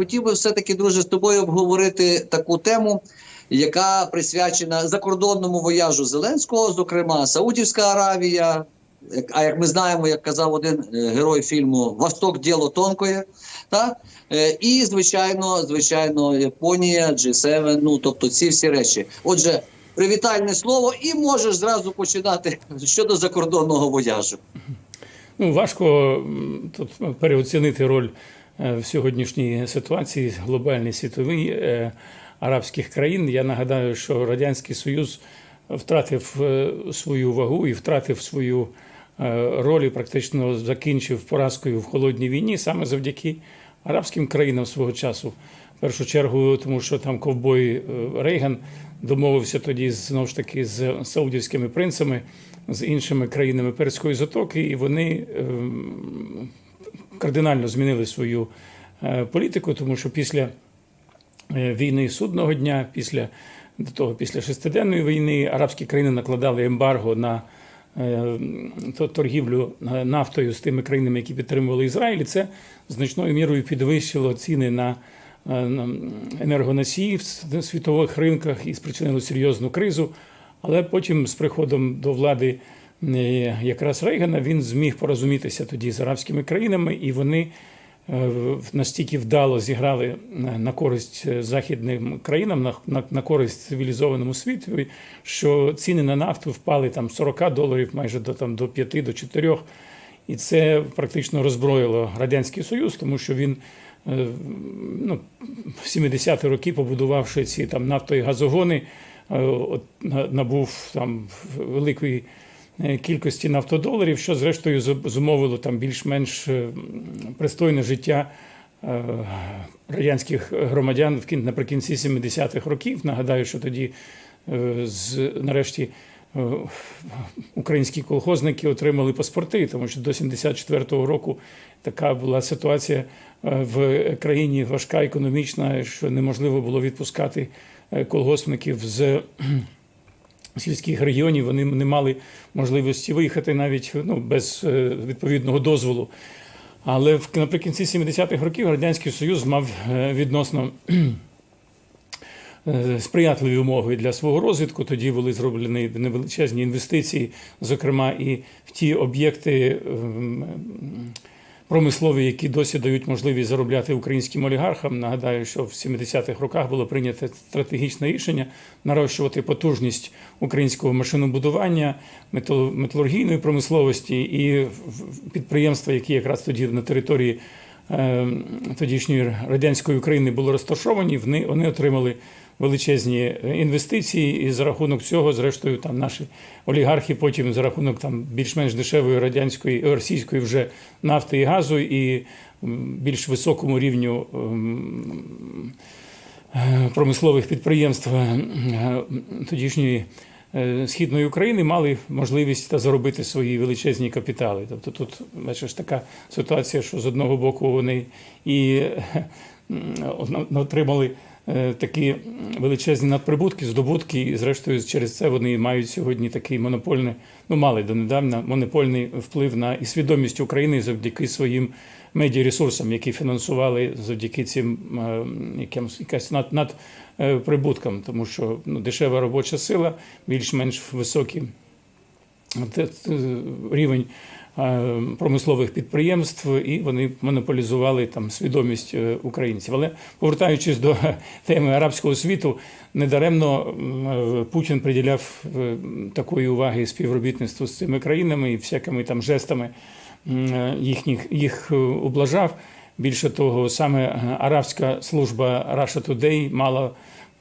Хотів би все-таки, друже, з тобою обговорити таку тему, яка присвячена закордонному вояжу Зеленського, зокрема Саудівська Аравія. А як ми знаємо, як казав один е, герой фільму Восток діло тонкое. Та? Е, І, звичайно, звичайно, Японія, G7, ну тобто ці всі речі. Отже, привітальне слово, і можеш зразу починати щодо закордонного вояжу. Ну, важко тут переоцінити роль в сьогоднішній ситуації глобальній світовій е, арабських країн. Я нагадаю, що Радянський Союз втратив е, свою вагу і втратив свою е, роль і практично закінчив поразкою в холодній війні саме завдяки арабським країнам свого часу. В першу чергу, тому що там ковбой е, Рейган домовився тоді знову ж таки з саудівськими принцами, з іншими країнами Перської затоки, і вони ем, кардинально змінили свою е, політику, тому що після е, війни судного дня, після до того, після шестиденної війни, арабські країни накладали ембарго на е, торгівлю нафтою з тими країнами, які підтримували Ізраїль. І це значною мірою підвищило ціни на енергоносії в світових ринках і спричинило серйозну кризу. Але потім, з приходом до влади якраз Рейгана, він зміг порозумітися тоді з арабськими країнами, і вони е, настільки вдало зіграли на- на користь е, західним країнам, на, на, на користь цивілізованому світу, що ціни на нафту впали там з 40 доларів майже до там до 5 до 4. І це практично роззброїло радянський союз, тому що він е, ну, в 70-ті роки, побудувавши ці там нафто і газогони, е, набув там великої е, кількості нафтодоларів, що зрештою зумовило там більш-менш е, пристойне життя е, радянських громадян наприкінці 70-х років. Нагадаю, що тоді е, з нарешті. е, Українські колхозники отримали паспорти, тому що до 74-го року така була ситуація е, в країні важка економічна, що неможливо було відпускати е, колгоспників з сільських регіонів. Вони не мали можливості виїхати навіть ну, без е, відповідного дозволу. Але наприкінці 70-х років Радянський Союз мав е, відносно е, сприятливі умови для свого розвитку. Тоді були зроблені невеличезні інвестиції, зокрема і в ті об'єкти ем, промислові, які досі дають можливість заробляти українським олігархам. Нагадаю, що в 70-х роках було прийнято стратегічне рішення нарощувати потужність українського машинобудування, металургійної промисловості і підприємства, які якраз тоді на території е, тодішньої радянської України були розташовані, вони отримали величезні інвестиції, і за рахунок цього, зрештою, там наші олігархи потім за рахунок там більш-менш дешевої радянської е, російської вже нафти і газу і більш високому рівню. е, Промислових підприємств е, тодішньої східної України мали можливість та заробити свої величезні капітали. Тобто тут бачиш така ситуація, що з одного боку вони і отримали такі величезні надприбутки, здобутки, і зрештою через це вони мають сьогодні такий монопольний, ну мали донедавна монопольний вплив на і свідомість України завдяки своїм медіаресурсам, які фінансували завдяки цим е, якимось якась над, над е, тому що ну, дешева робоча сила, більш-менш те- рівень е, промислових підприємств, і вони монополізували там свідомість е, українців. Але повертаючись до теми арабського світу, недаремно е, Путін приділяв е, такої уваги співробітництву з цими країнами і всякими там жестами е, їхніх їх е, облажав. Більше того, саме е, арабська служба Russia Today мала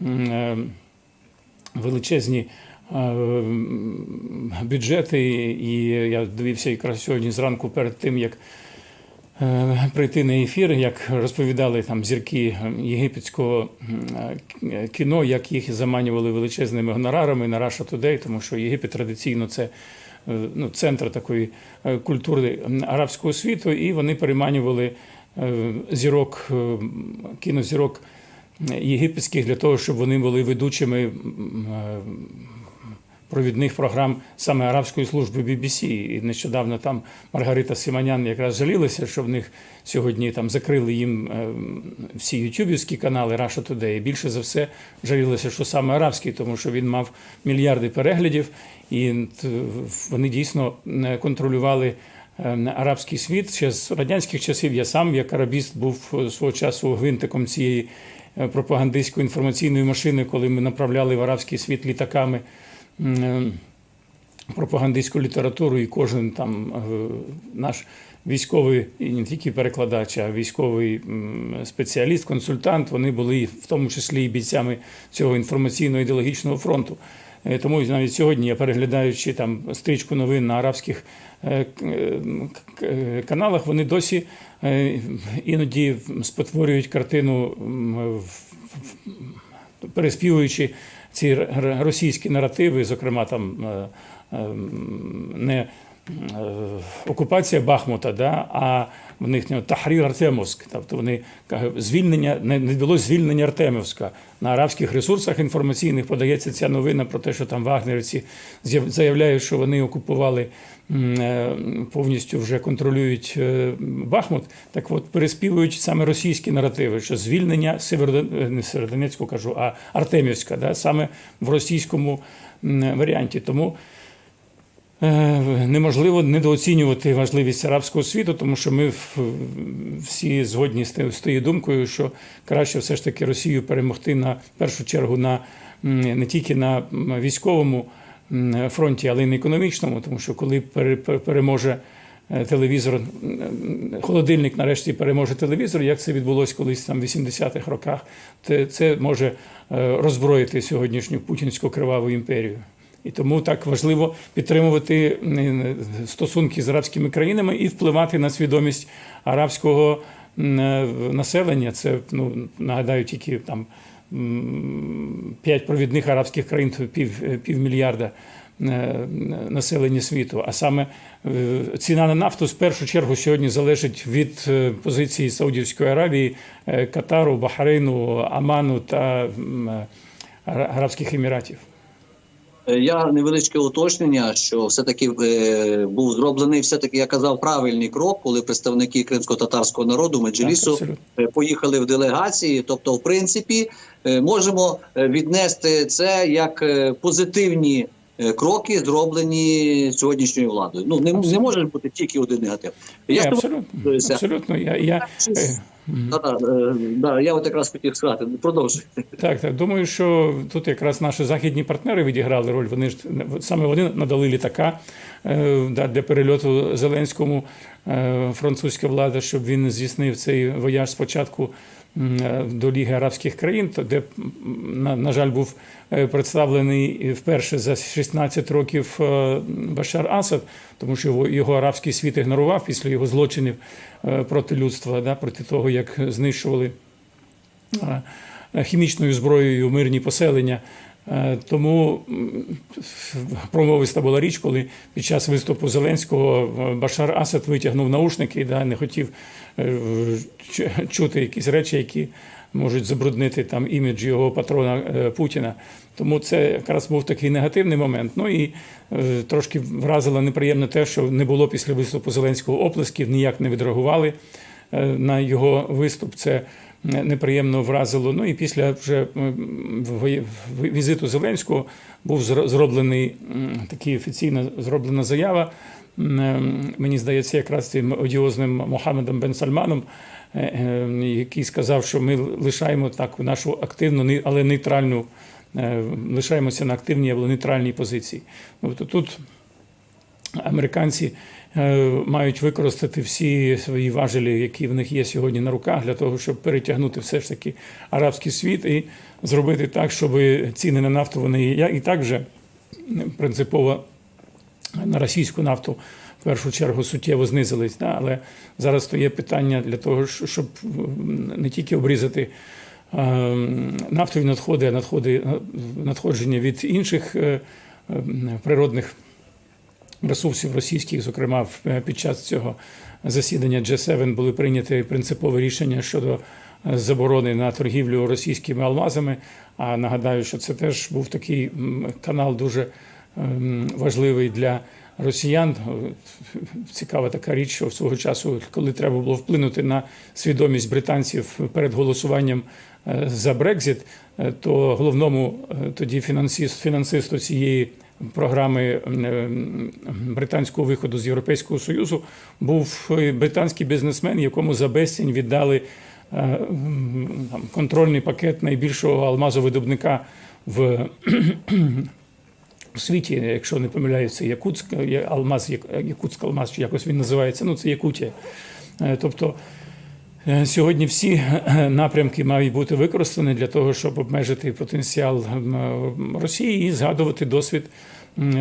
е, величезні е, бюджети, і я дивився якраз сьогодні зранку перед тим, як е, прийти на ефір, як розповідали там зірки єгипетського е, кіно, як їх заманювали величезними гонорарами на Russia Today, тому що Єгипет традиційно це е, ну, центр такої е, культури арабського світу, і вони переманювали е, зірок, е, кінозірок єгипетських для того, щоб вони були ведучими е, провідних програм саме арабської служби BBC. І нещодавно там Маргарита Симонян якраз жалілася, що в них сьогодні там закрили їм е, всі ютюбівські канали Russia Today. І більше за все жалілася, що саме арабський, тому що він мав мільярди переглядів, і вони дійсно е, контролювали. е, Арабський світ ще з радянських часів я сам, як арабіст, був свого часу гвинтиком цієї пропагандистської інформаційної машини, коли ми направляли в арабський світ літаками пропагандистську літературу, і кожен там е, наш військовий і не тільки перекладач, а військовий спеціаліст, консультант. Вони були в тому числі і бійцями цього інформаційно ідеологічного фронту. Е, Тому навіть сьогодні я переглядаючи там стрічку новин на арабських е, е, е, каналах, вони досі е, іноді спотворюють картину, переспівуючи ці російські наративи, зокрема там е, е, не окупація Бахмута, да, а в них не, Тахрір Артемовськ, тобто вони звільнення не відбулось звільнення Артемівська. На арабських ресурсах інформаційних подається ця новина про те, що там вагнерівці заявляють, що вони окупували е, повністю вже контролюють е, Бахмут. Так от переспівують саме російські наративи, що звільнення е, не Северодонецьку кажу, а Артемівська, да, саме в російському варіанті. Тому Е, неможливо недооцінювати важливість арабського світу, тому що ми всі згодні з тією думкою, що краще все ж таки Росію перемогти на першу чергу на не тільки на військовому фронті, але й на економічному, тому що коли пере- пере- переможе е, телевізор, холодильник нарешті переможе телевізор, як це відбулося колись там в 80-х роках, це може е, роззброїти сьогоднішню путінську криваву імперію. І тому так важливо підтримувати стосунки з арабськими країнами і впливати на свідомість арабського е, населення. Це ну нагадаю, тільки там п'ять провідних арабських країн, пів, півмільярда е, населення світу. А саме е, ціна на нафту в першу чергу сьогодні залежить від е, позиції Саудівської Аравії, е, Катару, Бахрейну, Аману та е, Арабських Еміратів. Е, Я невеличке уточнення, що все-таки е, був зроблений, все-таки я казав правильний крок, коли представники кримсько-татарського народу Меджлісу абсолютно. е, поїхали в делегації. Тобто, в принципі, е, можемо е, віднести це як позитивні кроки, зроблені сьогоднішньою владою. Ну не, не може бути тільки один негатив. Я тобою абсолютно, абсолютно. Я, я, е, Да, да, е, да, я от якраз хотів сказати. Продовжуйте. Так, так. Думаю, що тут якраз наші західні партнери відіграли роль. Вони ж саме вони надали літака е, да, для перельоту Зеленському е, французька влада, щоб він здійснив цей вояж спочатку е, до Ліги Арабських країн, де, на, жаль, був е, представлений вперше за 16 років е, Башар Асад, тому що його, арабський світ ігнорував після його злочинів е, проти людства, проти того, як знищували е, хімічною зброєю мирні поселення. Е, Тому промовиста була річ, коли під час виступу Зеленського е, Башар Асад витягнув наушники да, не хотів е, чути якісь речі, які можуть забруднити там імідж його патрона Путіна. Тому це якраз був такий негативний момент. Ну і трошки вразило неприємно те, що не було після виступу Зеленського оплесків, ніяк не відреагували на його виступ. Це неприємно вразило. Ну і після вже візиту Зеленського був зроблений такий офіційна зроблена заява. Ем, Мені здається, якраз цим одіозним Мохаммедом Бен Сальманом, е, е, який сказав, що ми лишаємо так нашу активну, але нейтральну, е, лишаємося на активній, але нейтральній позиції. Тобто тут американці мають використати всі свої важелі, які в них є сьогодні на руках, для того, щоб перетягнути все ж таки арабський світ і зробити так, щоб ціни на нафту вони і- так вже принципово на російську нафту в першу чергу суттєво знизились. Да? Але зараз то є питання для того, щоб не тільки обрізати е, нафтові надходи, а надходи, надходження від інших е, е, природних ресурсів російських, зокрема в- е, під час цього засідання G7 були прийняті принципове рішення щодо е, заборони на торгівлю російськими алмазами. А нагадаю, що це теж був такий канал дуже ем, важливий для росіян. Цікава така річ, що свого часу, коли треба було вплинути на свідомість британців перед голосуванням е, за Брекзит, е, то головному е, тоді фінансист, фінансисту цієї програми е, британського виходу з Європейського Союзу був е, британський бізнесмен, якому за безцінь віддали е, контрольний пакет найбільшого алмазовидобника в у світі, якщо не помиляюся, Якутськ, алмаз, Як- Якутськ алмаз, чи якось він називається. Ну, це Якутія. Тобто сьогодні всі е, напрямки мають бути використані для того, щоб обмежити потенціал Росії і згадувати досвід м,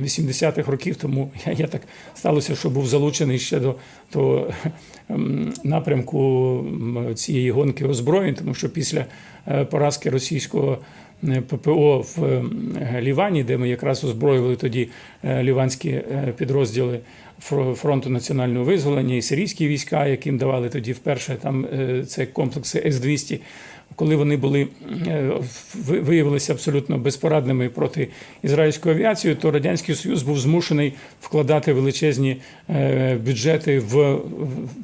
е, 80-х років. Тому я, я так сталося, що був залучений ще до того напрямку цієї гонки озброєнь, тому що після е, поразки російського е, ППО в е, Лівані, де ми якраз озброювали тоді е, ліванські е, підрозділи фронту національного визволення і сирійські війська, яким давали тоді вперше там е, це комплекси С-200. Коли вони були е, виявилися абсолютно безпорадними проти ізраїльської авіації, то радянський союз був змушений вкладати величезні е, бюджети в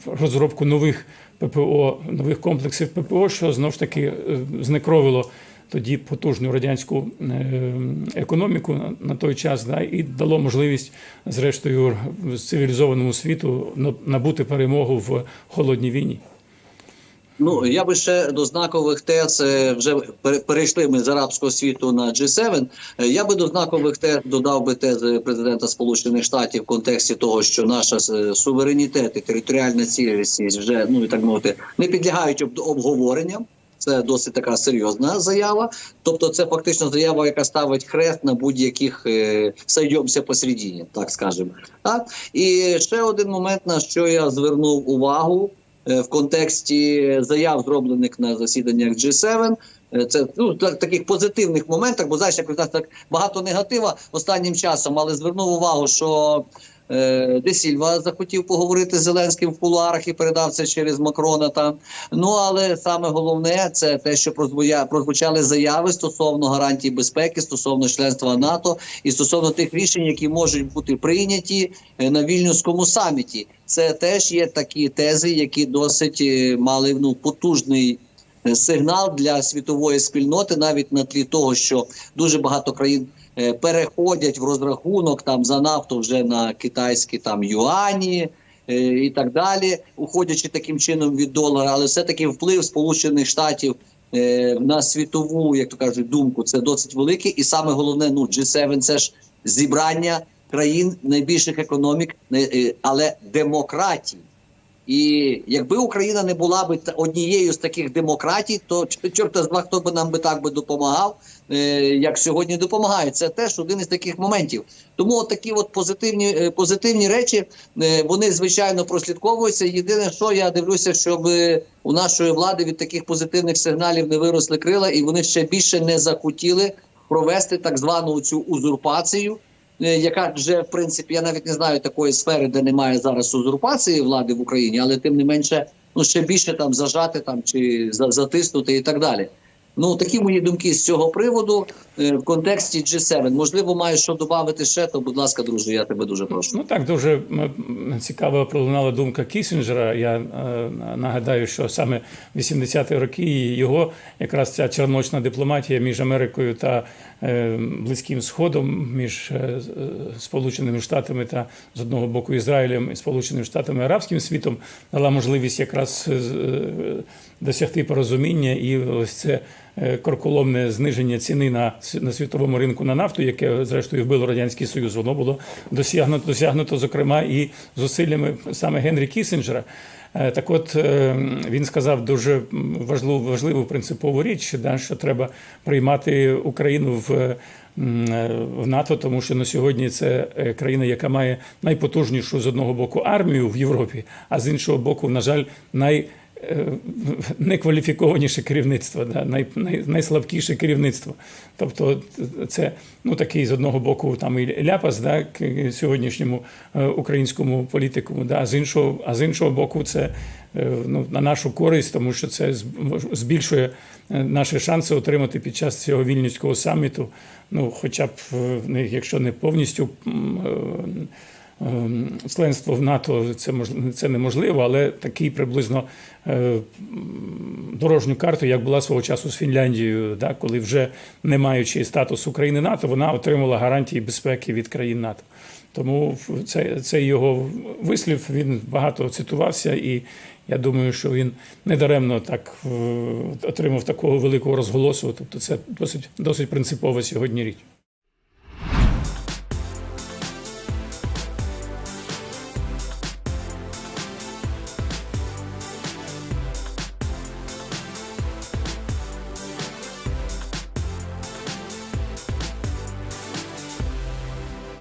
розробку нових ППО, нових комплексів ППО, що знову ж таки е, знекровило тоді потужну радянську е, економіку на- той час, да, і дало можливість, зрештою, цивілізованому світу набути перемогу в холодній війні. Ну я би ще до знакових тез е, вже пере- перейшли ми з арабського світу на G7. Е, Я би до знакових тез додав би тези президента Сполучених Штатів в контексті того, що наша суверенітет і територіальна цілісність вже ну і так мовити не підлягають об- обговоренням. Це досить така серйозна заява. Тобто, це фактично заява, яка ставить хрест на будь-яких е, сойдемся посередині, так скажемо. Так і ще один момент, на що я звернув увагу е, в контексті заяв, зроблених на засіданнях G7. Е, Це ну так- таких позитивних моментах, бо знаєш, як так багато негатива останнім часом, але звернув увагу, що Де Сільва захотів поговорити з Зеленським в кулуарах і передав це через Макрона. Там ну але саме головне це те, що прозвучали заяви стосовно гарантій безпеки, стосовно членства НАТО і стосовно тих рішень, які можуть бути прийняті е, на вільнюському саміті. Це теж є такі тези, які досить е, мали ну потужний. е, Сигнал для світової спільноти, навіть на тлі того, що дуже багато країн е, переходять в розрахунок там за нафту вже на китайські там юані е, і так далі, уходячи таким чином від долара, але все таки вплив Сполучених Штатів е, на світову, як то кажуть, думку це досить великий, і саме головне, ну G7 – це ж зібрання країн найбільших економік, е, але демократій. І якби Україна не була та- однією з таких демократій, то чорта з два, хто би нам би так би допомагав, е, як сьогодні допомагають. Це теж один із таких моментів. Тому от такі от позитивні, е, позитивні речі е, вони звичайно прослідковуються. Єдине, що я дивлюся, щоб у нашої влади від таких позитивних сигналів не виросли крила, і вони ще більше не захотіли провести так звану цю узурпацію. Е, Яка вже в принципі я навіть не знаю такої сфери, де немає зараз узурпації влади в Україні, але тим не менше, ну ще більше там зажати там чи за- затиснути і так далі. Ну такі мої думки з цього приводу е, в контексті G7. Можливо, маєш що додати ще, то будь ласка, друже, я тебе дуже прошу. Ну так дуже цікаво пролунала думка Кісінджера. Я е, нагадаю, що саме в 80-ті роки його якраз ця чорночна дипломатія між Америкою та е, Близьким Сходом, між е, е, Сполученими Штатами та з одного боку Ізраїлем і Сполученими Штатами Арабським світом дала можливість якраз е, досягти порозуміння і ось це е, корколомне зниження ціни на, на світовому ринку на нафту, яке зрештою вбило радянський союз, воно було досягнуто, досягнуто зокрема і зусиллями саме Генрі Кісінджера. Е, Так от е, він сказав дуже важливу, важливу принципову річ, да, що треба приймати Україну в, в НАТО, тому що на сьогодні це країна, яка має найпотужнішу з одного боку армію в Європі, а з іншого боку, на жаль, най найкваліфікованіше керівництво, да, най, най, найслабкіше керівництво. Тобто, це ну такий з одного боку там і ляпас, да, к сьогоднішньому е, українському політику, да, а з іншого, а з іншого боку, це е, ну, на нашу користь, тому що це збільшує е, наші шанси отримати під час цього вільнюського саміту. Ну, хоча б е, якщо не повністю е, членство в НАТО це це неможливо, але такий приблизно е, дорожню карту, як була свого часу з Фінляндією, да, коли вже не маючи статус України НАТО, вона отримала гарантії безпеки від країн НАТО. Тому це, це його вислів. Він багато цитувався, і я думаю, що він недаремно так е, отримав такого великого розголосу. Тобто, це досить досить принципова сьогодні річ.